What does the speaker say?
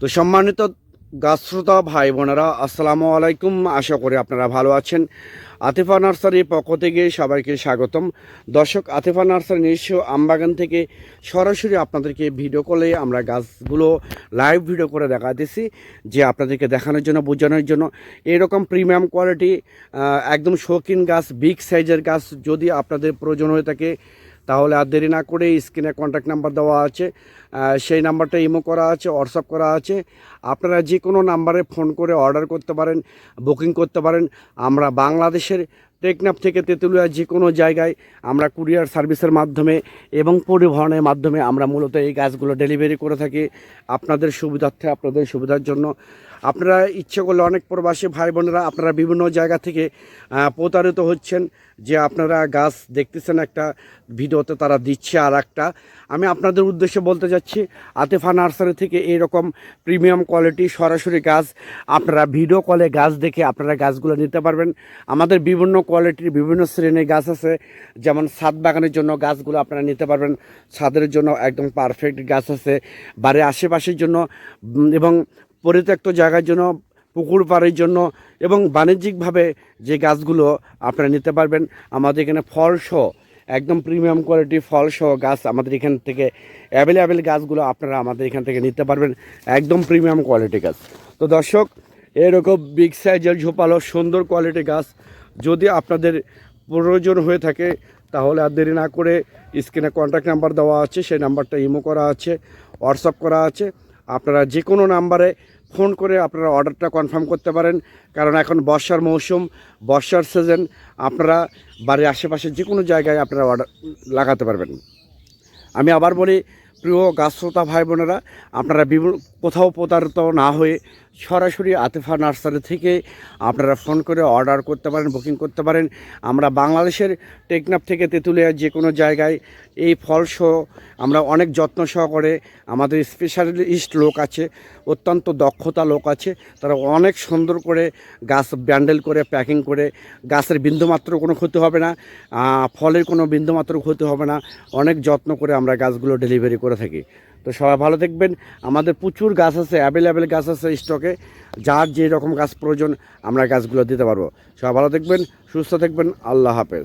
তো সম্মানিত গাছশ্রোতা ভাই বোনেরা, আসসালামু আলাইকুম। আশা করি আপনারা ভালো আছেন। আতিফা নার্সারির পক্ষ থেকে সবাইকে স্বাগতম। দর্শক, আতিফা নার্সারি নিজস্ব আমবাগান থেকে সরাসরি আপনাদেরকে ভিডিও কলে আমরা গাছগুলো লাইভ ভিডিও করে দেখাতেছি, যে আপনাদেরকে দেখানোর জন্য, বোঝানোর জন্য। এরকম প্রিমিয়াম কোয়ালিটি একদম শৌখিন গাছ, বিগ সাইজের গাছ যদি আপনাদের প্রয়োজন হয়ে থাকে তাহলে আর দেরি না করে স্ক্রিনে কন্ট্যাক্ট নাম্বার দেওয়া আছে। সেই নাম্বারটা ইমো করা আছে হোয়াটসঅ্যাপ করা আছে। আপনারা যে কোনো নাম্বারে ফোন করে অর্ডার করতে পারেন বুকিং করতে পারেন। আমরা বাংলাদেশের টেকনাফ থেকে তেঁতুলিয়া যে কোনো জায়গায় আমরা কুরিয়ার সার্ভিসের মাধ্যমে এবং পরিবহনের মাধ্যমে আমরা মূলত এই গাছগুলো ডেলিভারি করে থাকি। আপনাদের সুবিধার্থে, আপনাদের সুবিধার জন্য। আপনারা ইচ্ছে করলে অনেক প্রবাসী ভাই বোনেরা আপনারা বিভিন্ন জায়গা থেকে প্রতারিত হচ্ছেন যে আপনারা গাছ দেখতেছেন একটা ভিডিওতে তারা দিচ্ছে আর একটা আমি আপনাদের উদ্দেশ্যে বলতে যাচ্ছি, আতেফা নার্সারি থেকে এইরকম প্রিমিয়াম কোয়ালিটি সরাসরি গাছ, আপনারা ভিডিও কলে গাছ দেখে আপনারা গাছগুলো নিতে পারবেন। আমাদের বিভিন্ন কোয়ালিটির বিভিন্ন শ্রেণির গাছ আছে। যেমন ছাদ বাগানের জন্য গাছগুলো আপনারা নিতে পারবেন। ছাদের জন্য একদম পারফেক্ট গাছ আছে। বাড়ির আশেপাশের জন্য এবং পরিত্যক্ত জায়গার জন্য, পুকুর পাড়ের জন্য এবং বাণিজ্যিকভাবে যে গাছগুলো আপনারা নিতে পারবেন, আমাদের এখানে ফল সহ, একদম প্রিমিয়াম কোয়ালিটি ফল সহ গাছ আমাদের এখান থেকে অ্যাভেলেবেল গাছগুলো আপনারা আমাদের এখান থেকে নিতে পারবেন। একদম প্রিমিয়াম কোয়ালিটি গাছ। তো দর্শক, এরকম বিগ সাইজের ঝোপালো সুন্দর কোয়ালিটি গাছ যদি আপনাদের প্রয়োজন হয়ে থাকে, তাহলে আর দেরি না করে স্ক্রিনে কন্ট্যাক্ট নাম্বার দেওয়া আছে, সেই নাম্বারটা ইমো করা আছে হোয়াটসঅ্যাপ করা আছে। আপনারা যে কোনো নাম্বারে ফোন করে আপনারা অর্ডারটা কনফার্ম করতে পারেন। কারণ এখন বর্ষার মৌসুম, বর্ষার সিজন আপনারা বাড়ির আশেপাশে যে কোনো জায়গায় আপনারা অর্ডার লাগাতে পারবেন। আমি আবার বলি, প্রিয় গাছশ্রোতা ভাই বোনেরা, আপনারা বিভিন্ন কোথাও প্রতারিত না হয়ে সরাসরি আতেফা নার্সারি থেকে আপনারা ফোন করে অর্ডার করতে পারেন, বুকিং করতে পারেন। আমরা বাংলাদেশের টেকনাফ থেকে তেঁতুলিয়া যে কোনো জায়গায় এই ফল সহ আমরা অনেক যত্ন সহকারে আমাদের স্পেশালিস্ট লোক আছে, অত্যন্ত দক্ষতা লোক আছে। তারা অনেক সুন্দর করে গাছ ব্যান্ডেল করে প্যাকিং করে, গাছের বিন্দুমাত্র কোনো ক্ষতি হবে না ফলের কোনো বিন্দুমাত্র ক্ষতি হবে না। অনেক যত্ন করে আমরা গাছগুলো ডেলিভারি করে থাকি। তো সবাই ভালো দেখবেন। আমাদের প্রচুর গাছ আছে অ্যাভেলেবেল গাছ আছে স্টকে যার যে রকম গাছ প্রয়োজন, আমরা গাছগুলো দিতে পারব। সবাই ভালো দেখবেন, সুস্থ থাকবেন আল্লাহ হাফেজ।